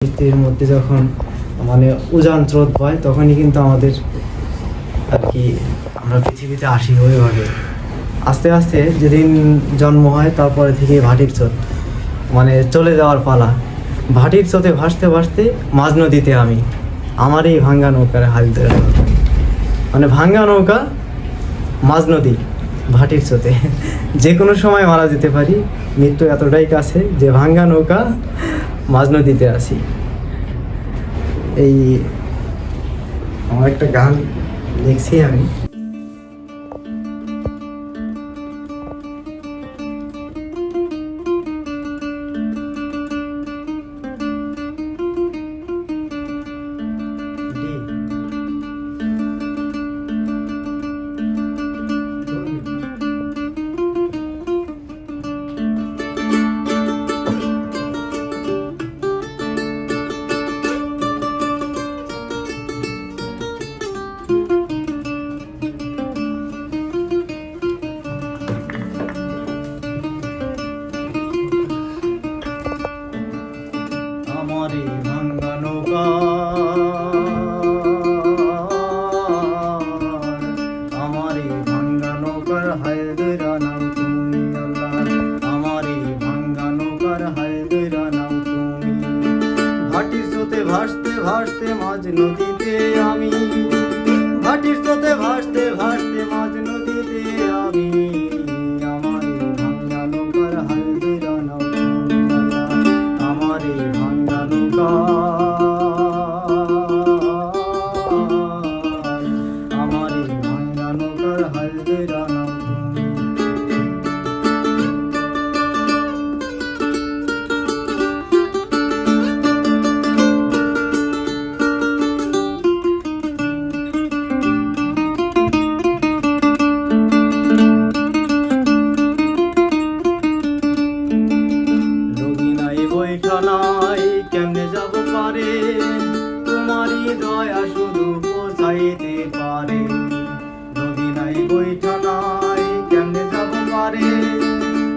পরিস্থিতির মধ্যে যখন মানে উজান স্রোত হয় তখনই কিন্তু আমাদের আর কি আমরা পৃথিবীতে আসি ওইভাবে। আস্তে আস্তে যেদিন জন্ম হয়, তারপরে থেকে ভাটির স্রোত। মানে চলে যাওয়ার পালা। ভাটির স্রোতে ভাসতে ভাসতে মাঝ নদীতে আমি। আমার এই ভাঙ্গা নৌকার হাল ধরে। মানে ভাঙ্গা নৌকা, মাঝ নদী, ভাটির স্রোতে। যে কোনো সময় মারা যেতে পারি। মৃত্যু এতটাই কাছে যে ভাঙ্গা নৌকা মাঝ নদীতে আসি এই আমার একটা গান দেখছি আমি। আমারে ভাঙ্গা নৌকা আমারে ভাঙ্গা নৌকার হায় দৈরা নাও তুমি আমারে ভাঙ্গা নৌকার হায় দৈরা নাও তুমি। ভাটির স্রোতে ভাসতে ভাসতে মাঝ নদীতে আমি। ভাটির স্রোতে ভাসতে ভাসতে বৈঠা নাই কেমনে যাব পারে? তোমারই দয়া শুধু পৌঁছাইতে পারে। নদী নাই বৈঠা নাই কেমনে যাব পারে?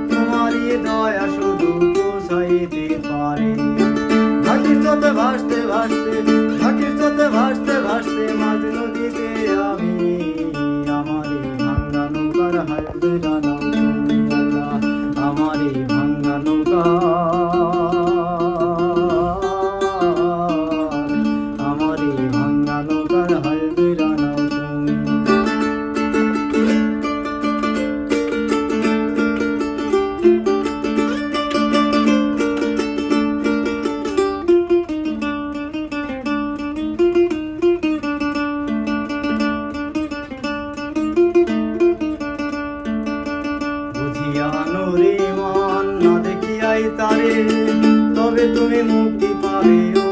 তোমারই দয়া শুধু পৌঁছাইতে পারে। ঘাটির সাথে ভাসতে ভাসতে, ঘাটির সাথে ভাসতে ভাসতে মাঝ নদীতে আমি তবে তুমি মুক্তি পাবে।